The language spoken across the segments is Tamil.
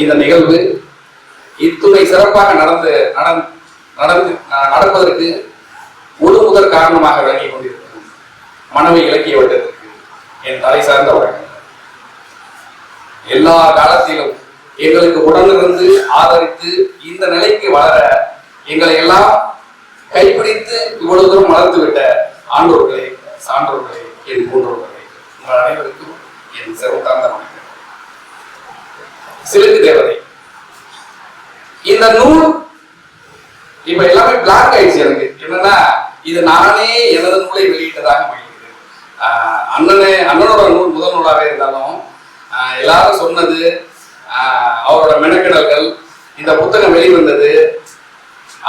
இந்த நிகழ்வு இத்துறை சிறப்பாக நடந்து நடந்து நடப்பதற்கு ஒரு முதல் காரணமாக விளங்கி கொண்டிருக்கிறது. மனவை இலக்கிய வட்டத்திற்கு என் தலை சார்ந்த வழக்கம். எல்லா காலத்திலும் எங்களுக்கு உடனிருந்து ஆதரித்து இந்த நிலைக்கு வளர எங்களை எல்லாம் கைப்பிடித்து இவ்வளவு தூரம் வளர்த்து விட்ட ஆண்டோர்களே சான்றோர்களே என் போன்றோர்களே உங்கள் அனைவருக்கும் என் சிறப்பு வணக்கம். சிலுக்கு தேவதை. இந்த நூல் இப்ப எல்லாமே பிளாக் ஆயிடுச்சு எனக்கு. என்னன்னா இது நானே எனது நூலை வெளியிட்டதாக மகிழ்கிறது. அண்ணனே அண்ணனோட நூல் முதல் நூலாவே இருந்தாலும் எல்லாரும் சொன்னது அவரோட மெனக்கிடல்கள் இந்த புத்தகம் வெளிவந்தது.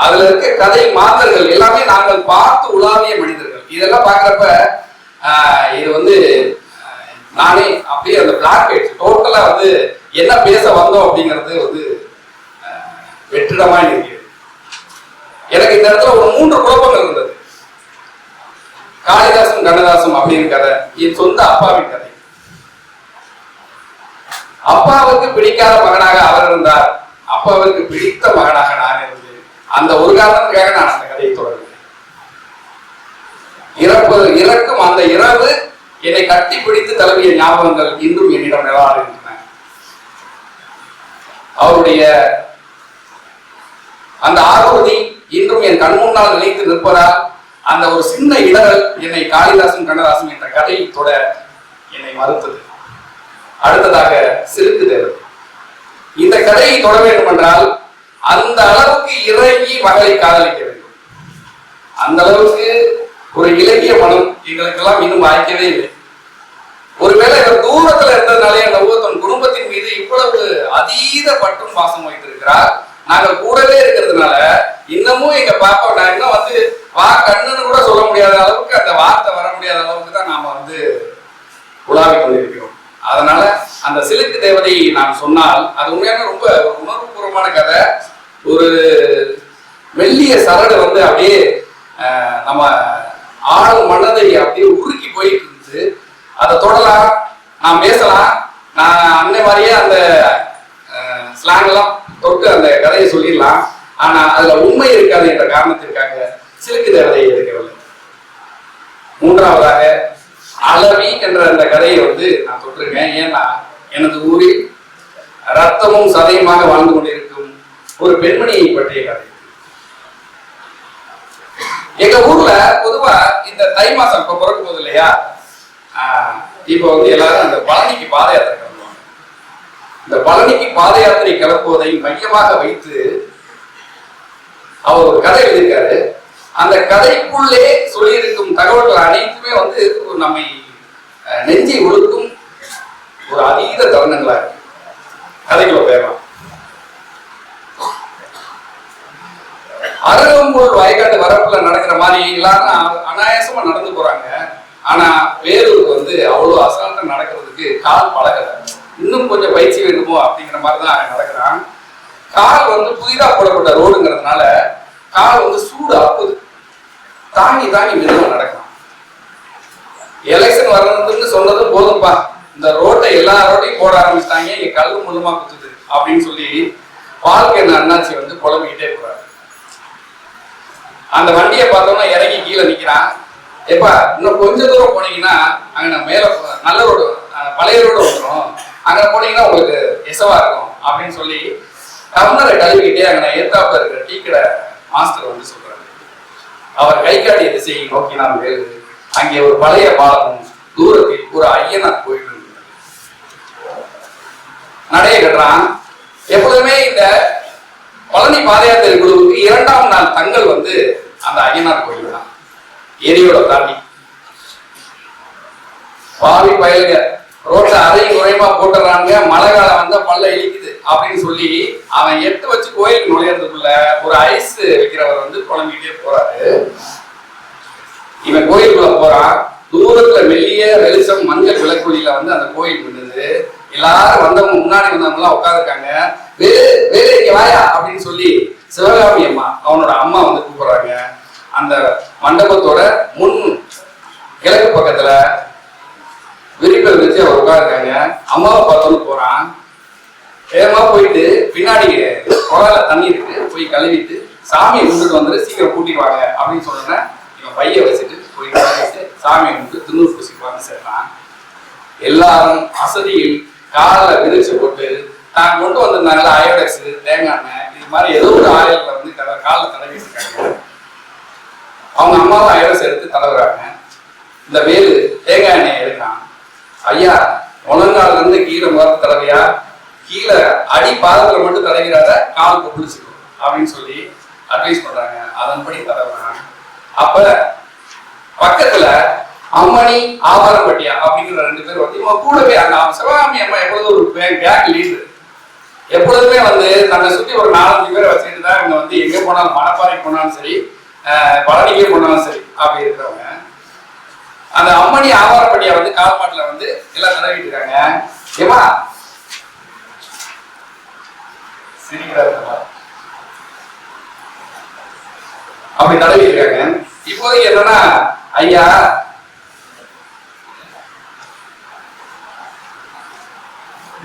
அதுல இருக்க கதை மாந்தர்கள் எல்லாமே நாங்கள் பார்த்து உலாவிய மனிதர்கள். இதெல்லாம் பாக்குறப்ப இது வந்து நானே அப்படியே அந்த பிளாக் ஆயிடுச்சு டோட்டலா வந்து என்ன பேச வந்தோம் அப்படிங்கிறது வந்து வெற்றிடமா இருக்கிறது எனக்கு இந்த இடத்துல ஒரு மூன்று குழப்பங்கள் இருந்தது. காளிதாசன் கண்ணதாசன் அப்படின்னு கதை என் சொந்த அப்பாவின் கதை. அப்பாவுக்கு பிடிக்காத மகனாக அவர் இருந்தார். அப்பாவுக்கு பிடித்த மகனாக நான் இருந்தேன். அந்த ஒரு காரணத்துக்காக நான் அந்த கதையை தொடர்ந்தேன். இறப்பது இறக்கும் அந்த இரவு என்னை கட்டி பிடித்து தழுவிய ஞாபகங்கள் இன்றும் என்னிடம் நிலவாறுகின்றன அவருடைய அந்த ஆரோதி இன்றும் என் கண் முன்னால் நிலைத்து நிற்பதால் அந்த ஒரு சின்ன இடரல் என்னை காளிதாசன் கண்ணதாசன் என்ற கதையை தொட என்னை மறுத்தது. அடுத்ததாக சிறுக்கு தேவர் இந்த கதையை தொட வேண்டும் என்றால் அந்த அளவுக்கு இறங்கி மகளை காதலிக்க வேண்டும். அந்த அளவுக்கு ஒரு இலக்கிய மனம் எங்களுக்கெல்லாம் இன்னும் வாய்க்கவே இல்லை. ஒருவேளை இவர் தூரத்துல இருந்ததுனாலே அந்த தன் குடும்ப அதீத பற்றும் பாசம் வைத்திருக்கிறார். நாங்கள் கூடவே இருக்கிறதுனால இன்னமும் எங்க பாப்பா நான் இன்னும் வந்து வா கண்ணுன்னு கூட சொல்ல முடியாத அளவுக்கு அந்த வார்த்தை வர முடியாத அளவுக்கு தான் நாம வந்து உலாவிக் கொண்டிருக்கிறோம். அதனால அந்த சிலுக்கு தேவதையை நான் சொன்னால் அது உண்மையான ரொம்ப ஒரு உணர்வுபூர்வமான கதை. ஒரு மெல்லிய சரடு வந்து அப்படியே நம்ம ஆழ மனதை அப்படியே உருக்கி போயிட்டு இருந்துச்சு. அதை தொடலாம் நான் பேசலாம். நான் அன்னை மாதிரியே அந்த ஸ்லாங்கெல்லாம் தொட்டு அந்த கதையை சொல்லிடலாம். ஆனா அதுல உண்மை இருக்காது என்ற காரணத்திற்காக சிலுக்கு தேவதையை எடுக்கவில்லை. மூன்றாவதாக அளவி என்ற அந்த கதையை வந்து நான் தொட்டிருக்கேன். ஏன்னா எனது ஊரில் ரத்தமும் சதையுமாக வாழ்ந்து கொண்டிருக்கும் ஒரு பெண்மணியை பற்றிய கதை. எங்க ஊர்ல பொதுவா இந்த தை மாசம் இப்ப பிறக்கும் போது இல்லையா? இப்ப வந்து எல்லாரும் அந்த பழனிக்கு பாத யாத்திரை இந்த பழனிக்கு பாத யாத்திரை கிளப்புவதை மையமாக வைத்து அவர் ஒரு கதை எழுதியிருக்காரு. அந்த கதைக்குள்ளே சொல்லியிருக்கும் தகவல்கள் அனைத்துமே வந்து நம்மை நெஞ்சி நெஞ்சை ஒழுக்கும் ஒரு அதீத தருணங்களா இருக்கு. கதைக்குள்ள போயிடலாம் அருகம்புல் வயக்காட்டு வரப்புல நடக்கிற மாதிரி எல்லாரும் அனாயாசமா நடந்து போறாங்க. ஆனா வேலூருக்கு வந்து அவ்வளவு அசால்ட்டா நடக்கிறதுக்கு கால் பழகலை. இன்னும் கொஞ்சம் பயிற்சி வேண்டுமோ அப்படிங்கிற மாதிரி தான் நடக்கிறான். கால் வந்து புதிதாக போடப்பட்ட ரோடுங்கிறதுனால கால் வந்து சூடு ஆப்புது தாங்கி தாங்கி மெதுவாக நடக்கும் எலெக்ஷன் வர்றதுன்னு சொன்னதும் போதும்பா. இந்த ரோட்டை எல்லா ரோட்டையும் போட ஆரம்பிச்சிட்டாங்க. இங்க கல்வி மூலமாக குத்துது அப்படின்னு சொல்லி வாழ்க்கை அண்ணாச்சி வந்து புலம்பிக்கிட்டே போறாரு. அந்த வண்டியை பார்த்தோம்னா இறங்கி கீழே நிக்கிறான். எப்பா இன்னும் கொஞ்ச தூரம் போனீங்கன்னா அங்க நான் மேல நல்ல ரோடு பழைய ரோடு வந்துடும் அங்க போனீங்கன்னா உங்களுக்கு எசவா இருக்கும் அப்படின்னு சொல்லி டம்ளரை கழுவிக்கிட்டே அங்க நான் ஏத்தாப்புல இருக்கிற டீ கடை மாஸ்டர் வந்து சொல்றாரு. அவர் கை காட்டிய திசையை நோக்கி நான் வேறு அங்கே ஒரு பழைய பாலம் தூரத்தில் ஒரு ஐயனார் கோயில் நடைய கட்டுறான். எப்பொழுதுமே இந்த பழனி பாதயாத்திரை குழுவுக்கு இரண்டாம் நாள் தங்கள் வந்து அந்த ஐயனார் கோயில் தான் ஏரியோட தாண்டி பாவி பயல்கள் ரோட்ல அதையும் குறையுமா போட்டுறாங்க. மழை காலம் வந்தா பல்ல இழிக்குது அப்படின்னு சொல்லி அவன் எட்டு வச்சு கோயிலுக்கு நுழையறதுக்குள்ள ஒரு ஐஸ் வைக்கிறவர் வந்து குழம்பிக்கிட்டே போறாரு. இவன் கோயிலுக்குள்ள போறான். தூரத்துல மெல்லிய வெளிச்சம் மஞ்சள் விளக்குழியில வந்து அந்த கோயில் இருந்தது எல்லாரும் வந்தவங்க முன்னாடி வந்தவங்க எல்லாம் உட்காந்துருக்காங்க வேலு வாயா அப்படின்னு சொல்லி சிவகாமி அம்மா அவனோட அம்மா வந்து கூப்பிடுறாங்க. அந்த மண்டபத்தோட முன் கிழக்கு பக்கத்துல விரிப்பல் வச்சு அவர் உட்காந்துருக்காங்க அம்மாவை பார்த்தோன்னு போறான். வேகமா போயிட்டு பின்னாடி குழால தண்ணி இருக்கு. போய் கழுவிட்டு சாமியை கும்பிட்டு வந்துட்டு சீக்கிரம் கூட்டிடுவாங்க அப்படின்னு சொன்னேன் இவன் பைய வச்சுட்டு போய் கழுவிட்டு சாமியை கும்பிட்டு திருநூறு பூசிக்குவாங்க சேர்றான் எல்லாரும் அசதியில் காலில் விரிச்சு போட்டு நான் கொண்டு வந்திருந்தாங்கல்ல அயோடெக்ஸ் தேங்காய் எண்ணெய் இது மாதிரி ஏதோ ஒரு ஆயில வந்து தட காலில் தடவி இருக்காங்க அவங்க அம்மாவும் அயோடெக்ஸ் எடுத்து தடவுறாங்க. இந்த வேலு தேங்காய் எண்ணெய் எடுக்கிறான். ஐயா முழங்கால இருந்து கீழே பார்த்து தடவையா கீழே அடி பாதத்துல மட்டும் தடவிடாத கால் கொப்பிடிச்சுக்கும் அப்படின்னு சொல்லி அட்வைஸ் பண்றாங்க. அதன்படி தலைவன்? அப்ப பக்கத்துல அம்மணி ஆபாரப்பட்டியா அப்படிங்கிற ரெண்டு பேர் வந்து இவங்க கூடவே அந்த சிவகாமி அம்மா எப்பொழுதும் ஒரு கேங் லீடர் எப்பொழுதுமே வந்து தன்னை சுத்தி ஒரு நாலஞ்சு பேரை வச்சுட்டு தான் இவங்க வந்து எங்க போனாலும் மணப்பாறை போனாலும் சரி பழனிக்கே போனாலும் சரி அப்படி இருக்கிறவங்க. அந்த அம்மணி ஆவாரப்பட்டியா வந்து கால்பாட்டுல வந்து எல்லாம் தடவிட்டு இருக்காங்க. ஏமா அப்படி தடவி இருக்காங்க. இப்போதைக்கு என்னன்னா ஐயா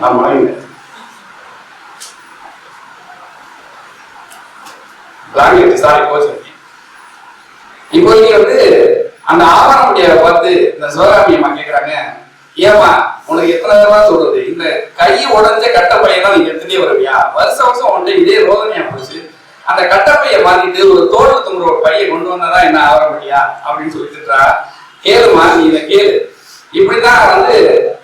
நான் சாரி போச்சு. இப்போதைக்கு வந்து அந்த ஆவணமுடியை பார்த்து இந்த சிவகாமி அம்மா கேக்குறாங்க ஏமா உனக்கு எத்தனை தடவை சொல்றது? இந்த கை உடஞ்ச கட்டப்பையை தான் நீங்க எடுத்துட்டே வருவியா? வருஷம் வருஷம் உன்ட்டு இதே ரோதனையா போச்சு. அந்த கட்டப்பையை மாத்திட்டு ஒரு தோல் தொங்குற ஒரு பையை கொண்டு வந்தாதான் என்ன ஆவற முடியா? அப்படின்னு சொல்லிட்டுறா கேளுமா நீ இதை கேளு. இப்படிதான் வந்து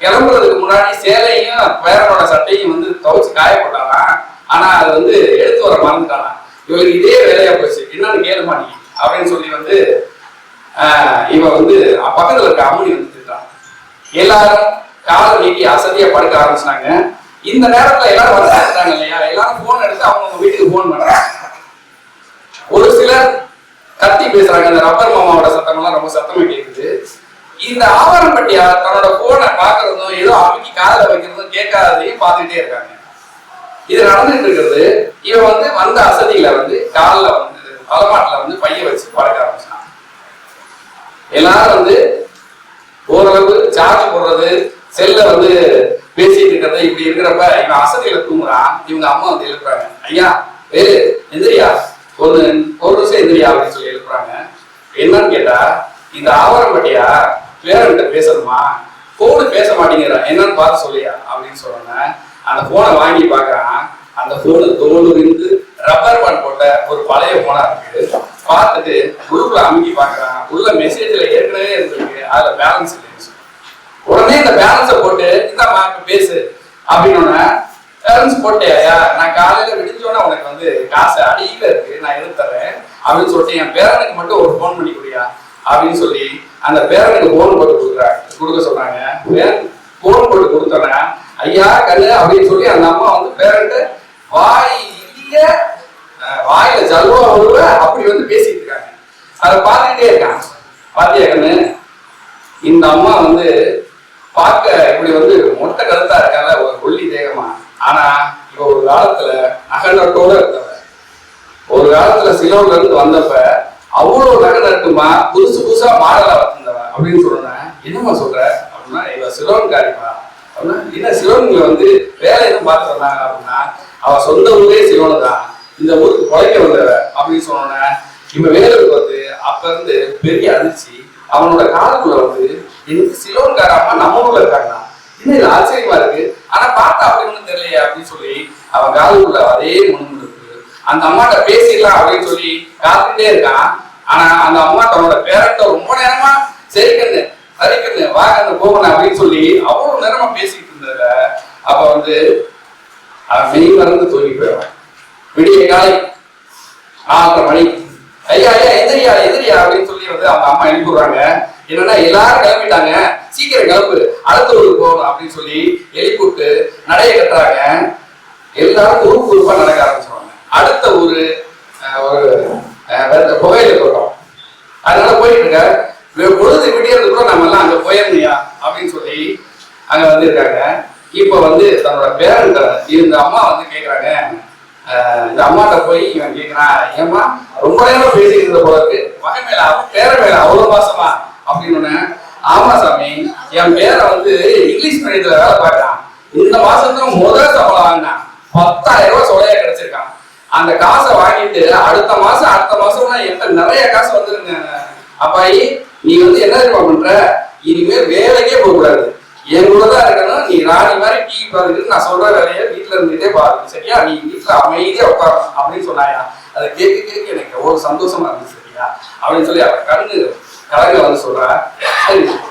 கிளம்புறதுக்கு முன்னாடி சேலையும் பேரனோட சட்டையும் வந்து துவைச்சு காய போட்டாலாம் ஆனா அது வந்து எடுத்து வர மறந்துட்டானா இவளுக்கு இதே வேலையா போச்சு. என்னன்னு கேளுமா நீ அப்படின்னு சொல்லி வந்து இவ வந்து பக்கத்துல இருக்க அம்மனி வந்துட்டான் எல்லாரும் காலை நீட்டி அசதியா படுக்க ஆரம்பிச்சிட்டாங்க. இந்த நேரத்துல எல்லாரும் வந்தாங்க இல்லையா? எல்லாரும் போன் எடுத்து அவங்க வீட்டுக்கு போன் பண்றாங்க. ஒரு சிலர் கத்தி பேசுறாங்க. இந்த ரப்பர் மாமாவோட சத்தம் எல்லாம் ரொம்ப சத்தமா கேக்குது. இந்த ஆவரம்பட்டியா தன்னோட போனை பாக்குறதும் ஏதோ அமுக்கி காதல வைக்கிறதும் கேட்காததையும் பார்த்துக்கிட்டே இருக்காங்க. இது நடந்துட்டு இருக்கிறது. இவன் வந்து வந்த அசதியில வந்து காலில் வந்து தலைமாட்டில் வந்து பைய வச்சு பழக்க ஆரம்பிச்சான் எல்லாரும் வந்து ஓரளவு சார்ஜ் போடுறது செல்ல வந்து பேசிட்டு இருக்கிறது இப்படி இருக்கிறப்ப இவன் அசதியில தூங்குறான் இவங்க அம்மா வந்து எழுப்புறாங்க. ஐயா வேறு எந்திரியா? ஒரு ஒரு நிமிஷம் எந்திரியா அப்படின்னு சொல்லி எழுப்புறாங்க. என்னன்னு கேட்டா இந்த ஆவரம்பட்டியா பேரன்கிட்ட பேசணுமா? போனு பேச மாட்டேங்கிறா. என்னன்னு பார்த்து சொல்லியா? அப்படின்னு சொல்றாங்க. அந்த போனை வாங்கி பாக்குறான் அந்த போனு தோல் இருந்து ரப்பர் பேண்ட் போட்ட ஒரு பழைய போனா இருக்கு பார்த்துட்டு உள்ளுக்குள்ள அமுக்கி பாக்குறான் உள்ள மெசேஜ்ல ஏற்கனவே இருந்திருக்கு. அதுல பேலன்ஸ் இல்லைன்னு உடனே இந்த பேலன்ஸை போட்டு இந்த இப்ப பேசு. அப்படின்னு பேலன்ஸ் போட்டேயா நான் காலையில விடிஞ்சோன்னா உனக்கு வந்து காசு அடியில இருக்கு. நான் எடுத்து தரேன் அப்படின்னு சொல்லிட்டு என் பேரனுக்கு மட்டும் ஒரு ஃபோன் பண்ணி கொடுயா அப்படின்னு சொல்லி அந்த பேரனுக்கு ஃபோன் போட்டு கொடுக்குறாங்க. கொடுக்க சொல்றாங்க பேரன் ஃபோன் போட்டு கொடுத்தோன்னே ஐயா கண்ணு அப்படின்னு சொல்லி அந்த அம்மா வந்து பேரண்ட்டு வாய் இல்ல வாயில ஜல்வா வருவ அப்படி வந்து பேசிட்டு இருக்காங்க. அதை பார்த்துக்கிட்டே இருக்கான் பாத்தியா கண்ணு இந்த அம்மா வந்து பார்க்க இப்படி வந்து மொட்டை கருத்தா இருக்கால ஒரு ஒல்லி தேகமா. ஆனா இவ ஒரு காலத்துல நகநட்டோட இருந்தவ. ஒரு காலத்துல சிலோன்ல இருந்து வந்தப்ப அவ்வளவு நகை புதுசு புதுசா மாடலா வந்திருந்தவ அப்படின்னு சொல்றேன் என்னம்மா சொல்ற? அப்படின்னா இவ சிலோன்காரிப்பா அப்படின்னா என்ன சிலோன்ல வந்து வேலை எதுவும் பார்த்து வந்தாங்க அப்படின்னா அவ சொந்த ஊரே சிலோனு தான். இந்த ஊருக்கு குழைக்க வந்தவ அப்படின்னு சொன்னோன்னே இவன் வேலூருக்கு வந்து அப்ப இருந்து பெரிய அதிர்ச்சி. அவனோட காதுக்குள்ள வந்து எனக்கு சிலோன்கார அம்மா நம்ம ஊர்ல இருக்காங்களா என்ன இது ஆச்சரியமா இருக்கு? ஆனா பார்த்தா அப்படி ஒண்ணும் தெரியலையே அப்படின்னு சொல்லி அவன் காதுக்குள்ள அதே முணுமுணுக்கு அந்த அம்மாட்ட பேசிடலாம் அப்படின்னு சொல்லி காத்துட்டே இருக்கான். ஆனா அந்த அம்மா தன்னோட பேரண்ட ரொம்ப நேரமா சரி கண்ணு சரி கண்ணு வா கண்ணு போகணும் அப்படின்னு சொல்லி அவ்வளவு நேரமா பேசிட்டு இருந்ததுல அப்ப வந்து அவன் மெய் மறந்து தூங்கி போயிடுவான். விடிய காலை. நாலரை மணி. ஐயா ஐயா எதிரியா எதிரியா அப்படின்னு சொல்லி வந்து அவங்க அம்மா எழுப்பி என்னன்னா எல்லாரும் கிளம்பிட்டாங்க. சீக்கிரம் கிளம்பு. அடுத்த ஊருக்கு போகணும் அப்படின்னு சொல்லி எழுப்பிவிட்டு நடைய கட்டுறாங்க. எல்லாரும் குரூப் குரூப்பா நடக்க ஆரம்பிச்சிருவாங்க. அடுத்த ஊரு ஒரு புகையில போகிறோம் அதனால போயிட்டு இருக்க பொழுது விடியறது கூட நம்ம எல்லாம் அங்க போயிருந்தியா அப்படின்னு சொல்லி அங்க வந்து இருக்காங்க. இப்ப வந்து தன்னோட பேரன் இருந்த அம்மா வந்து கேக்குறாங்க இந்த அம்மாட்ட போய் இவன் கேட்கிறான் ஏம்மா ரொம்ப நேரம் பேசிட்டு இருந்த போல இருக்கு. மகன் மேல அவன் பேர மேல அவ்வளவு பாசமா? அப்படின்னு ஆமா சாமி என் பேரை வந்து இங்கிலீஷ் மீடியத்துல வேலை பார்க்கறான். இந்த மாசத்துல முதல் சம்பளம் வாங்கினான். பத்தாயிரம் ரூபாய் சொலையா கிடைச்சிருக்கான். அந்த காசை வாங்கிட்டு அடுத்த மாசம் அடுத்த மாசம் என்கிட்ட நிறைய காசு வந்துருங்க அப்பாயி. நீ வந்து என்ன தெரியுமா பண்ற? இனிமே வேலைக்கே போக கூடாது என் கூட தான் இருக்கணும் நீ ராணி மாதிரி டிவி பாருங்கன்னு நான் சொல்ற வேலையை வீட்டுல இருந்துட்டே பாருங்க சரியா? நீ வீட்டுல அமைதியா உட்காரணும் அப்படின்னு சொன்னாயா? அதை கேட்க கேட்க எனக்கு எவ்வளவு சந்தோஷமா இருந்துச்சு சரியா? அப்படின்னு சொல்லி அவன் கண்ணு கலங்க வந்து சொல்றான்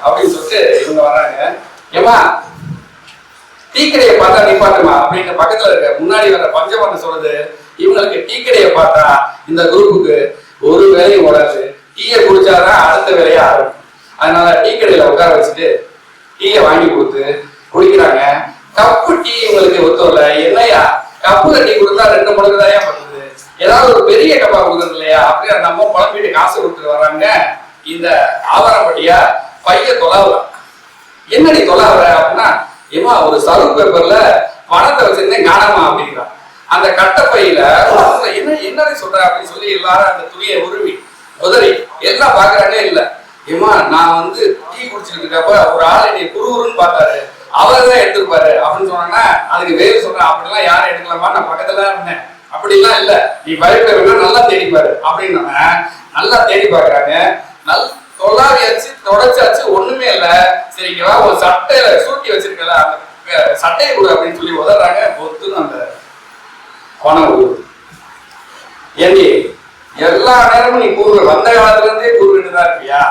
அப்படின்னு சொல்லிட்டு இவங்க வராங்க ஏமா டீ கடையை பார்த்தா நிப்பாட்டுமா அப்படின்னு பக்கத்துல இருக்க முன்னாடி வர பஞ்சமரன் சொல்றது இவங்களுக்கு டீக்கடையை பார்த்தா இந்த குரூப்புக்கு ஒரு வேலையும் ஓடாது. டீயை குடிச்சாதான் அடுத்த வேலையை ஆரம்பிக்கும். அதனால டீ உட்கார வச்சுட்டு டீயை வாங்கி கொடுத்து குடிக்கிறாங்க. கப்பு டீ இவங்களுக்கு ஒத்துவல என்னையா கப்புல டீ கொடுத்தா ரெண்டு மடங்கு தான் பண்ணுது ஏதாவது ஒரு பெரிய கப்பா கொடுக்குறது இல்லையா? அப்படியே? நம்ம குழம்பிட்டு காசு கொடுத்துட்டு வர்றாங்க இந்த ஆவரப்பட்டியா பைய தொலாவுறான் என்னடி தொலாவுற அப்படின்னா ஏமா ஒரு சருவு பேப்பர்ல பணத்தை வச்சிருந்தேன் காணாமா அப்படிங்கிறான். அந்த கட்டப்பையில என்ன என்னடி சொல்ற அப்படின்னு சொல்லி எல்லாரும் அந்த துணியை உருவி உதறி எல்லாம் பாக்குறாங்க இல்லை. ஏமா நான் வந்து டீ குடிச்சிட்டு இருக்கப்ப ஒரு ஆள் என்னை குருகுருன்னு பார்த்தாரு. அவர் தான் எடுத்துருப்பாரு அப்படின்னு சொன்னாங்கன்னா அதுக்கு வேறு சொல்றேன் அப்படிலாம் யாரும் எடுக்கலாமா நான் பக்கத்துல தான் இருந்தேன். அப்படிலாம் இல்ல. நீ பயப்படுறா நல்லா தேடி பாரு அப்படின்னு நல்லா தேடி பாக்குறாங்க நல் தொல்லாவியாச்சு தொடச்சாச்சு ஒண்ணுமே இல்ல. சரிங்களா ஒரு சட்டையில சூட்டி வச்சிருக்கல அந்த சட்டையை கொடு அப்படின்னு சொல்லி உதறாங்க. பொத்துன்னு அந்த பணம் விழுது ஏண்டி எல்லா நேரமும் நீ கூறு வந்த காலத்துல இருந்தே கூறுகிட்டு தான் இருப்பியா?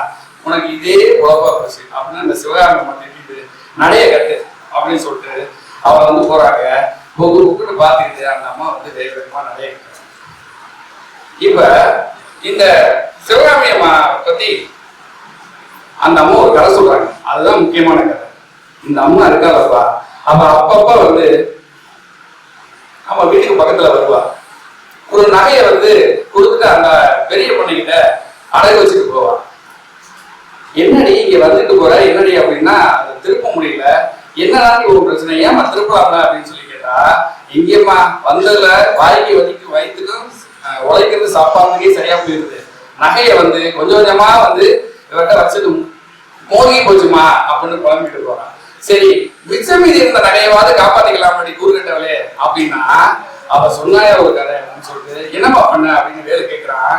உனக்கு இதே உழப்பா போச்சு அப்படின்னு அந்த சிவகாமி திட்டிட்டு நடைய கட்டு அப்படின்னு சொல்லிட்டு அவ வந்து போறாங்க. ஒவ்வொரு புக்குன்னு பார்த்துக்கிட்டு அந்த அம்மா வந்து தெய்வமா வேகமா நடைய இப்ப இந்த சிவகாமி அம்மா பத்தி அந்த அம்மா ஒரு கதை சொல்றாங்க. அதுதான் முக்கியமான கதை. இந்த அம்மா இருக்காளப்பா அவ அப்பப்ப வந்து நம்ம வீட்டுக்கு பக்கத்துல வருவா. ஒரு நகையை வந்து கொடுத்துட்டு அந்த பெரிய பொண்ணுகிட்ட அடகு வச்சுட்டு போவா. என்னடி இங்க வந்துட்டு போற? என்னடி அப்படின்னா திருப்ப முடியல. என்னடா ஒரு பிரச்சனை? ஏமா திருப்பலாம்ல அப்படின்னு சொல்லி கேட்டா இங்கேம்மா வந்ததுல வாய்க்கு வதிக்கு வயிற்றுக்கும் உழைக்கிறது சாப்பாடுக்கே சரியா போயிருது. நகையை வந்து கொஞ்சம் கொஞ்சமா வந்து இவர்கிட்ட வச்சது மோகி போச்சுமா அப்படின்னு குழம்பிட்டு போறான். சரி மிச்சம் மீதி இருந்த நகையவாது காப்பாத்திக்கலாம் அப்படி கூறுகட்டவளே அப்படின்னா அவ சொன்னாய ஒரு கதை அப்படின்னு சொல்லிட்டு என்னம்மா பண்ண அப்படின்னு வேலை கேட்கிறான்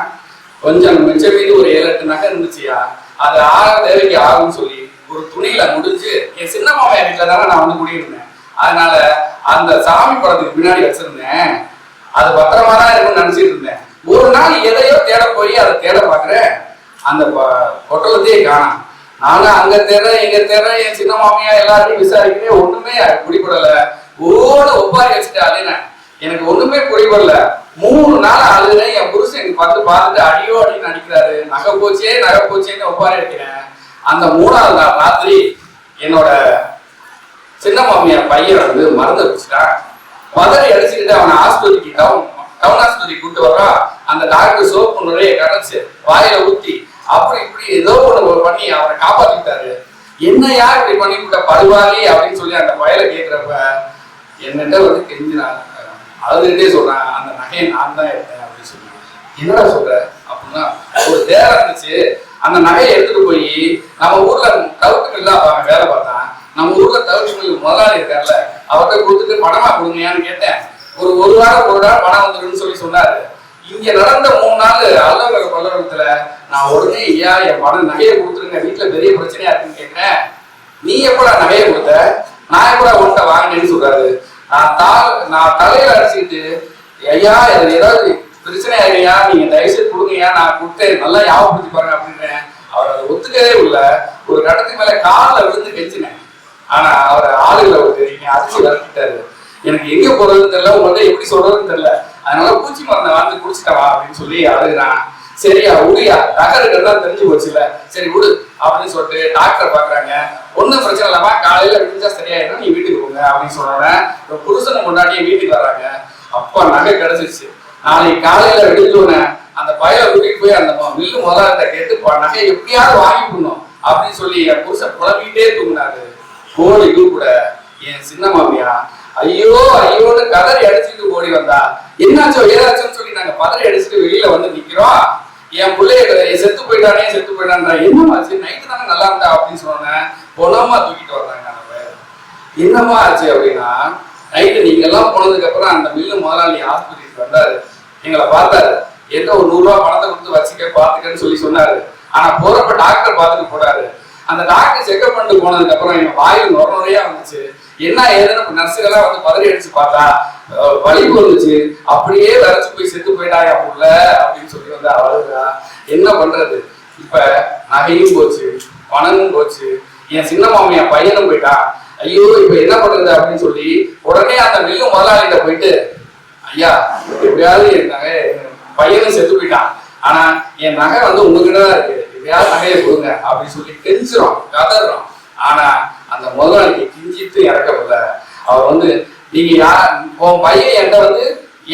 கொஞ்சம் மிச்சம் மீது ஒரு ஏழு எட்டு நகை இருந்துச்சியா? அது ஆக தேவைக்கு ஆகும்னு சொல்லி ஒரு துணியில முடிஞ்சு என் சின்ன மாமா வீட்டுல தானே நான் வந்து குடியிருந்தேன். அதனால அந்த சாமி படத்துக்கு பின்னாடி வச்சிருந்தேன். அது பத்திரமா தான் இருக்கும்னு நினைச்சிட்டு இருந்தேன். ஒரு நாள் எதையோ தேட போய் அதை தேட பாக்குறேன் அந்த பொட்டலத்தையே காணும். நானும் அங்க தேடுறேன் இங்க தேடுறேன் என் சின்ன மாமியா எல்லாத்தையும் விசாரிக்கிறேன் ஒண்ணுமே குடிபடல. ஓட ஒப்பாரி வச்சுட்டு அழுனேன். எனக்கு ஒண்ணுமே குடிபடல மூணு நாள் அழுதுனே என் புருஷன் எனக்கு வந்து பார்த்துட்டு அடியோ அப்படின்னு அடிக்கிறாரு. நகை போச்சே நகை போச்சேன்னு ஒப்பாரி அடிக்கிறேன் அந்த மூணாவது நாள் ராத்திரி என்னோட சின்ன மாமியார் பையன் வந்து மருந்து வச்சுட்டான் மதுரை அடிச்சுக்கிட்டு அவனை ஆஸ்பத்திரிக்கு டவுன் டவுன் ஆஸ்பத்திரிக்கு கூட்டு வர்றான் அந்த டாக்டர் சோப்பு நிறைய கடைச்சு வாயில ஊத்தி அப்படி இப்படி ஏதோ ஒண்ணு பண்ணி அவரை காப்பாத்திட்டாரு. என்ன யார் இப்படி பண்ணி விட்ட படுவாளி அப்படின்னு சொல்லி அந்த வயலை கேட்கிறப்ப என்னட்ட வந்து கெஞ்சி அழுதுகிட்டே சொல்றேன். அந்த நகையை நான் தான் எடுத்தேன் அப்படின்னு சொன்னேன் என்னடா சொல்ற? அப்படின்னா ஒரு தேவை இருந்துச்சு. அந்த நகையை எடுத்துட்டு போய் நம்ம ஊர்ல தவிர்த்து அவன் வேலை பார்த்தான். நம்ம ஊர்ல தவிர்த்து முதலாளி இருக்கார்ல அவர்கிட்ட கொடுத்துட்டு பணமா கொடுங்கயான்னு கேட்டேன். ஒரு ஒரு வாரம் ஒரு நாள் பணம் வந்துருன்னு சொல்லி சொன்னாரு. இங்க நடந்த மூணு நாள் அலுவலக பல்லவரத்துல நான் உடனே ஐயா என் பணம் நகையை கொடுத்துருங்க. வீட்டுல பெரிய பிரச்சனையா இருக்குன்னு கேட்டேன். நீ எப்படா நகையை கொடுத்த? நான் எப்படா உன்கிட்ட வாங்கினேன்னு சொல்றாரு. நான் தா நான் தலையில அடிச்சுக்கிட்டு ஐயா இது ஏதாவது பிரச்சனை ஆகியா நீங்க தயவுசெய்து கொடுங்கய்யா நான் கொடுத்தேன். நல்லா ஞாபகப்படுத்தி பாருங்க அப்படின்றேன். அவர் அதை ஒத்துக்கவே இல்லை. ஒரு இடத்துக்கு மேல காலில் விழுந்து கெஞ்சினேன். ஆனா அவர் ஆளுகளை ஒரு நீங்க அடிச்சு விரட்டிட்டாரு. எனக்கு எங்க போறதுன்னு தெரியல உங்கள்ட்ட எப்படி சொல்றதுன்னு தெரியல. அதனால பூச்சி மருந்தை வாங்கி குடிச்சிட்டவா? அப்படின்னு சொல்லி அழுகுறான். சரியா உடியா நகருக்கு தான் தெரிஞ்சு போச்சுல சரி விடு அப்படின்னு சொல்லிட்டு டாக்டர் பாக்குறாங்க. ஒன்றும் பிரச்சனை இல்லாம காலையில விடிஞ்சா சரியாயிடும். நீ வீட்டுக்கு போங்க. அப்படின்னு சொன்னோன்னே புருஷனை முன்னாடியே வீட்டுக்கு வர்றாங்க. அப்பா நகை கிடைச்சிருச்சு. நாளைக்கு காலையில விடுத்தோன்னே அந்த பயலை வீட்டுக்கு போய் அந்த மில்லு முதலாளிட்ட கேட்டு நகை எப்படியாவது வாங்கி கொடுணும் அப்படின்னு சொல்லி என் புருஷன் புலம்பிக்கிட்டே தூங்கினாரு. கோழி கூட. என் சின்ன மாமியா ஐயோ ஐயோன்னு கதறி அடிச்சுட்டு ஓடி வந்தா என்னாச்சோ ஏதாச்சுன்னு சொல்லி நாங்க பதறி அடிச்சுட்டு வெளியில வந்து நிக்கிறோம். என் பிள்ளைய செத்து போயிட்டானே செத்து போயிட்டான்றா? என்னமாச்சு நைட்டு தானே நல்லா இருந்தா அப்படின்னு சொன்னேன் பொலமா தூக்கிட்டு வர்றாங்க நம்ம என்னமா ஆச்சு அப்படின்னா நைட்டு நீங்க எல்லாம் போனதுக்கு அப்புறம் அந்த மில்லு முதலாளி ஆஸ்பத்திரிக்கு வந்தாரு. எங்களை பார்த்தாரு. எந்த ஒரு நூறு ரூபாய் பணத்தை கொடுத்து வச்சுக்க பாத்துக்கன்னு சொல்லி சொன்னாரு. ஆனா போறப்ப டாக்டர் பார்த்துட்டு போறாரு அந்த டாக்டர் செக்அப் பண்ணிட்டு போனதுக்கு அப்புறம் என் வாயில் நுரையா வந்துச்சு. என்ன ஏதுன்னு நர்ஸுகள்லாம் வந்து பதறி அடிச்சு பார்த்தா வழி வலிப்பு அப்படியே வரைச்சு போய் செத்து போயிட்டாயா புள்ள? அப்படின்னு சொல்லி வந்து அழுகுறா என்ன பண்றது? இப்ப நகையும் போச்சு பணமும் போச்சு. என் சின்ன மாமியா பையனும் போயிட்டான். ஐயோ இப்ப என்ன பண்றது அப்படின்னு சொல்லி உடனே அந்த மில்லு முதலாளிகிட்ட போயிட்டு ஐயா எப்படியாவது என் நகை என் பையனும் செத்து போயிட்டான். ஆனா என் நகை வந்து உங்ககிட்ட தான் இருக்கு. எப்படியாவது நகையை கொடுங்க. அப்படின்னு சொல்லி கெஞ்சிரும் கதறோம். ஆனா அந்த முதலாளிக்கு கிஞ்சிட்டு இறக்கப்படல அவர் வந்து நீங்க யார் உன் பையன் என்கிட்ட வந்து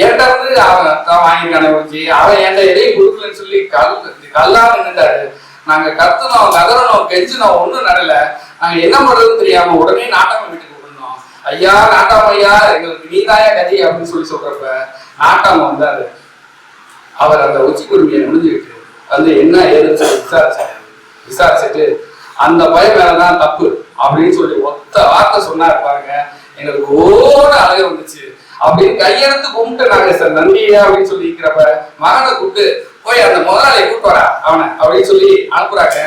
என்கிட்ட வந்து அவன் தான் வாங்கியிருக்கான வச்சு அவன் என்கிட்ட எதையும் கொடுக்கலன்னு சொல்லி கல் கல்லாம நின்றுட்டாரு நாங்க கத்துனோம் கதறணும் கெஞ்சினோம் ஒண்ணும் நடல. நாங்க என்ன பண்றதுன்னு தெரியாம உடனே நாட்டாம வீட்டுக்கு போனோம். ஐயா நாட்டாம ஐயா எங்களுக்கு நீதாயா கதி அப்படின்னு சொல்லி சொல்றப்ப நாட்டாம வந்தாரு. அவர் அந்த உச்சி குருமியை முடிஞ்சுக்கிட்டு வந்து என்ன ஏதுன்னு விசாரிச்சாரு. விசாரிச்சுட்டு அந்த பையன் மேலதான் தப்பு அப்படின்னு சொல்லி ஒத்த வார்த்தை சொன்னா பாருங்க. எங்களுக்கு ஓட அழகு வந்துச்சு. அப்படின்னு கையெழுத்து கும்பிட்டு நாங்க சார் நன்றியா? அப்படின்னு சொல்லி இருக்கிறப்ப மகனை கூப்பிட்டு போய் அந்த முதலாளியை கூப்பிட்டு வரா அவனை அப்படின்னு சொல்லி அனுப்புறாங்க.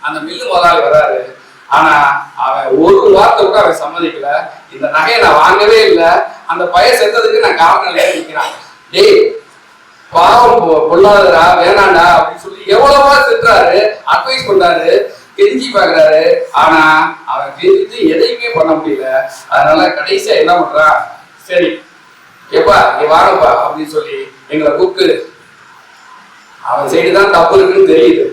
அந்த மில்லு முதலாளி வராரு. ஆனா அவன் ஒரு வார்த்தை கூட அவன் சம்மதிக்கல. இந்த நகையை நான் வாங்கவே இல்லை. அந்த பய செத்ததுக்கு நான் காவல் நிலையா நிற்கிறான் டேய் பாவம் பொல்லாதரா வேணாண்டா அப்படின்னு சொல்லி எவ்வளவா திட்டுறாரு அட்வைஸ் பண்றாரு. கெஞ்சி பாக்குறாரு ஆனா அவன் கெஞ்சிட்டு எதையுமே பண்ண முடியல. அதனால கடைசியா என்ன பண்றான் சரி எப்பா நீ வாங்கப்பா அப்படின்னு சொல்லி எங்களை கூப்பிட்டு அவன் சைடு தான் தப்பு இருக்குன்னு தெரியுது.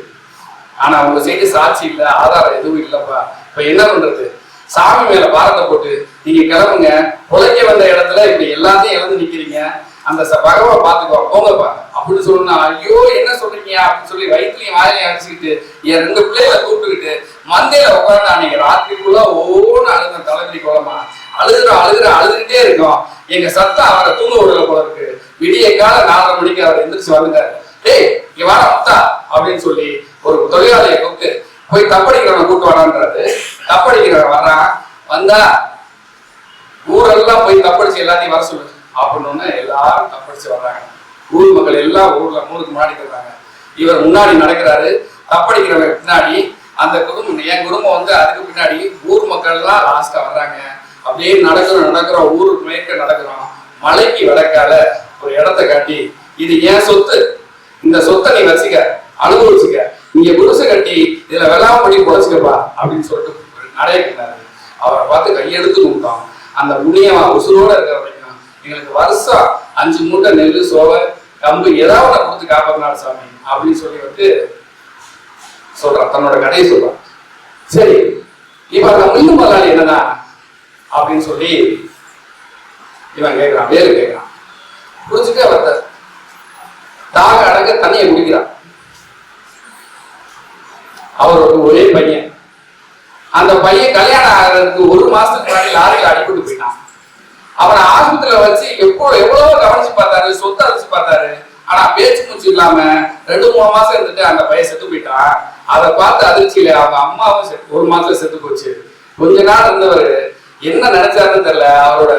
ஆனா உங்க சைடு சாட்சி இல்ல ஆதாரம் எதுவும் இல்லப்பா. இப்ப என்ன பண்றது? சாமி மேல பாரத்தை போட்டு நீங்க கிளம்புங்க. உழைக்க வந்த இடத்துல இப்படி எல்லாத்தையும் இழந்து நிக்கிறீங்க. அந்த ச- பகவா பாத்துக்கோ போங்கப்பா அப்படின்னு சொன்னா ஐயோ என்ன சொல்றீங்க? அப்படின்னு சொல்லி வயிற்றுலையும் வாயிலையும் அடிச்சுக்கிட்டு என் ரெண்டு பிள்ளைகளை கூப்பிட்டுக்கிட்டு மந்தையில உட்காந்து அன்னைக்கு ராத்திரிக்குள்ள ஓன்னு அழுத தலைவலி கோலமா அழுகுற அழுகுற அழுதுகிட்டே இருக்கும். எங்க சத்தம் அவரை தூங்க விடுற போல இருக்கு. விடிய கால நாலரை மணிக்கு அவர் எந்திரிச்சு வந்துங்க டேய் இங்க வர முத்தா அப்படின்னு சொல்லி ஒரு தொழிலாளியை கூப்பிட்டு போய் தப்படிக்கிறவனை கூப்பிட்டு வரான்றாரு தப்படிக்கிறவன் வரான். வந்தா ஊரெல்லாம் போய் தப்படிச்சு எல்லாத்தையும் வர சொல்லு. அப்படின்னு எல்லாரும் தப்படிச்சு வர்றாங்க. ஊர் மக்கள் எல்லாம் ஊர்ல மூணுக்கு முன்னாடி இருக்கிறாங்க இவர் முன்னாடி நடக்கிறாரு. தப்படிக்கிறவங்க பின்னாடி அந்த குடும்பம் என் குடும்பம் வந்து அதுக்கு பின்னாடி ஊர் மக்கள் எல்லாம் லாஸ்டா வர்றாங்க. அப்படியே நடக்கிறோம் நடக்கிறோம் ஊருக்கு மேற்க நடக்கிறோம். மலைக்கு வடக்கால ஒரு இடத்த காட்டி இது என் சொத்து? இந்த சொத்தை நீ வச்சுக்க அனுபவிச்சுக்க. நீங்க குடிசை கட்டி இதுல வெள்ளாம பண்ணி பொழைச்சுக்கப்பா அப்படின்னு சொல்லிட்டு நடையினாரு அவரை பார்த்து கையெடுத்து கும்பிட்டோம். அந்த முனியவா உசுரோட இருக்கிற எங்களுக்கு வருஷம் அஞ்சு மூட்டை நெல் சோவை கம்பு ஏதாவது ஒண்ணு கொடுத்து காப்பாத்தினாரு சாமி அப்படின்னு சொல்லி வந்து சொல்றான். தன்னோட கதையை சொல்றான். சரி இவன் அந்த மில்லு முதலாளி என்னதான் அப்படின்னு சொல்லி இவன் கேட்கிறான் வேறு கேட்கிறான் குடிச்சுட்டு அவர் தாக அடங்க தண்ணியை குடிக்கிறான். அவருக்கு ஒரே பையன். அந்த பையன் கல்யாணம் ஆகிறதுக்கு ஒரு மாசத்துக்கு முன்னாடி லாரியில் அடிபட்டு போயிட்டான். அவனை வச்சு எப்போ எவ்வளவோ கவனிச்சு பார்த்தாரு சொத்தை அடிச்சு பார்த்தாரு. ஆனா பேச்சு மூச்சு இல்லாம ரெண்டு மூணு மாசம் இருந்துட்டு அந்த பையன் செத்து போயிட்டான். அதை பார்த்து அதிர்ச்சியில அவங்க அம்மாவும் ஒரு மாசத்துல செத்து போச்சு. கொஞ்ச நாள் இருந்தவர் என்ன நினைச்சாருன்னு தெரியல. அவரோட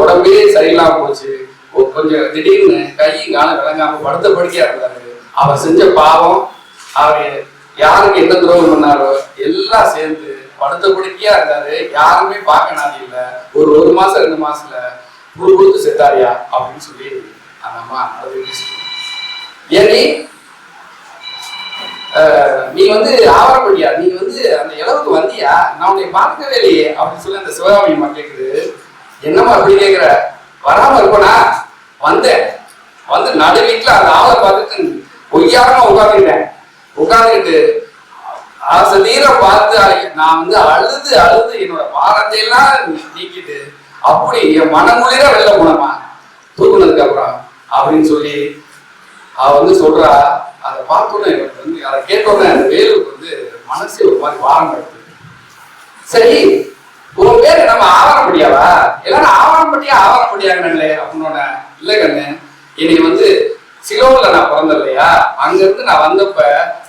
உடம்பே சரியில்லாம போச்சு. கொஞ்சம் திடீர்னு கையும் காலம் விளங்காம படுத்த படுக்கையா இருந்தாரு. அவர் செஞ்ச பாவம் அவர் யாருக்கு என்ன துரோகம் பண்ணாரோ எல்லாம் சேர்ந்து படுத்த படுக்கையா இருந்தாரு. யாருமே பார்க்க நாதி ஒரு ஒரு மாசம் ரெண்டு மாசத்துல புழு கொடுத்து செத்தாரியா அப்படின்னு சொல்லி அந்த அம்மா அழுது ஏனி நீ வந்து ஆவரப்படியா? நீ வந்து அந்த இளவுக்கு வந்தியா? நான் உன்னை பார்க்கவே இல்லையே அப்படின்னு சொல்லி அந்த சிவகாமி அம்மா கேக்குது. என்னம்மா அப்படி கேக்குற? வராம இருப்பனா வந்தேன். வந்து நடு வீட்டுல அந்த ஆளை பார்த்துட்டு ஒய்யாரமா உட்காந்துக்கிட்டேன் உட்காந்துக்கிட்டு ஆசை தீர பார்த்து நான் வந்து அழுது அழுது என்னோட பாரத்தை எல்லாம் நீக்கிட்டு அப்படி என் மனமுளிர வெளில போனமா தூக்குனதுக்கு அப்புறம் அப்படின்னு சொல்லி அவ வந்து சொல்றா அதை பார்த்தோன்னே எனக்கு வந்து அதை கேட்டோன்னே அந்த வேலுக்கு வந்து மனசே ஒரு மாதிரி வாரம் எடுத்து சரி உன் பேரு நம்ம ஆவரப்படியாவா எல்லாரும் ஆவரப்பட்டியா ஆவரப்படியாங்கண்ணே அப்படின்னு இல்லை கண்ணு என்னை வந்து சிலோவில் நான் பிறந்தேன் இல்லையா அங்கிருந்து நான் வந்தப்ப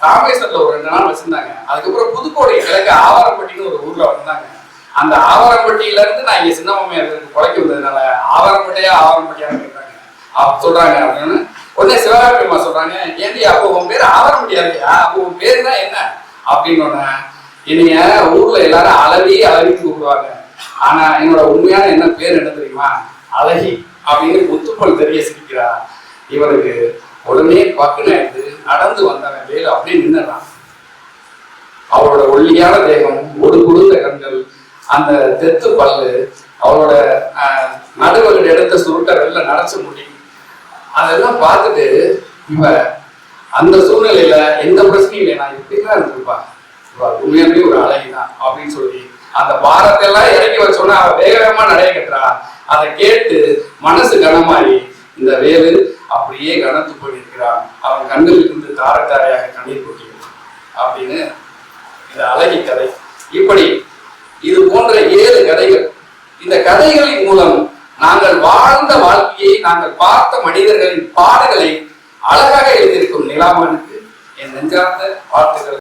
ராமேஸ்வரத்தில் ஒரு ரெண்டு நாள் வச்சிருந்தாங்க. அதுக்கப்புறம் புதுக்கோட்டை கிழக்கு ஆவாரப்பட்டின்னு ஒரு ஊர்ல வந்தாங்க. அந்த ஆவரம்பட்டியில இருந்து நான் இங்க சின்னமாமையாருக்கு குறைக்க வந்ததுனால ஆவரம்பட்டியா ஆவரம்பட்டியா கேட்குறாங்க சொல்றாங்க அப்படின்னு. உடனே சிவகாமி அம்மா சொல்றாங்க ஏண்டி அப்போ உன் பேர் ஆவரம்பட்டியா இல்லையா அப்போ உன் பேர் தான் என்ன? அப்படின்னு உடனே என்னைய ஊர்ல எல்லாரும் அளவி அழகி கூப்பிடுவாங்க. ஆனா என்னோட உண்மையான என்ன பேர் என்ன தெரியுமா? அழகி. அப்படின்னு முத்துப்பல் தெரிய சிரிக்கிறா இவனுக்கு உடனே பக்குன்னு ஆயிடுது. நடந்து வந்தவன் வேலை அப்படியே நின்னுறான் அவளோட ஒல்லியான தேகம் ஒரு குடும்ப கண்கள் அந்த தெத்து பல்லு அவளோட நடுவர்கள் எடுத்த சுருட்ட வெளில நரைச்ச முடி அதெல்லாம் பார்த்துட்டு இவ அந்த சூழ்நிலையில எந்த பிரச்சனையும் இல்லை நான் இப்படிதான் இருந்திருப்பான் உண்மையாலுமே ஒரு அழகிதான் அப்படின்னு சொல்லி அந்த பாரத்தை எல்லாம் இறக்கி வச்சோன்னா அவ வேக வேகமா நடைய கட்டுறா. அதை கேட்டு மனசு கனமாயி இந்த வேலு அப்படியே கனத்து போயிருக்கிறான். அவன் கண்ணில் இருந்து தார தாரையாக கண்ணீர் போட்டிருக்கிறான் அப்படின்னு இந்த அழகி கதை. இப்படி இது போன்ற ஏழு கதைகள். இந்த கதைகளின் மூலம் நாங்கள் வாழ்ந்த வாழ்க்கையை நாங்கள் பார்த்த மனிதர்களின் பாடல்களை அழகாக எழுதியிருக்கும் நிலாமனுக்கு என் நெஞ்சார்ந்த வாழ்த்துக்கள்.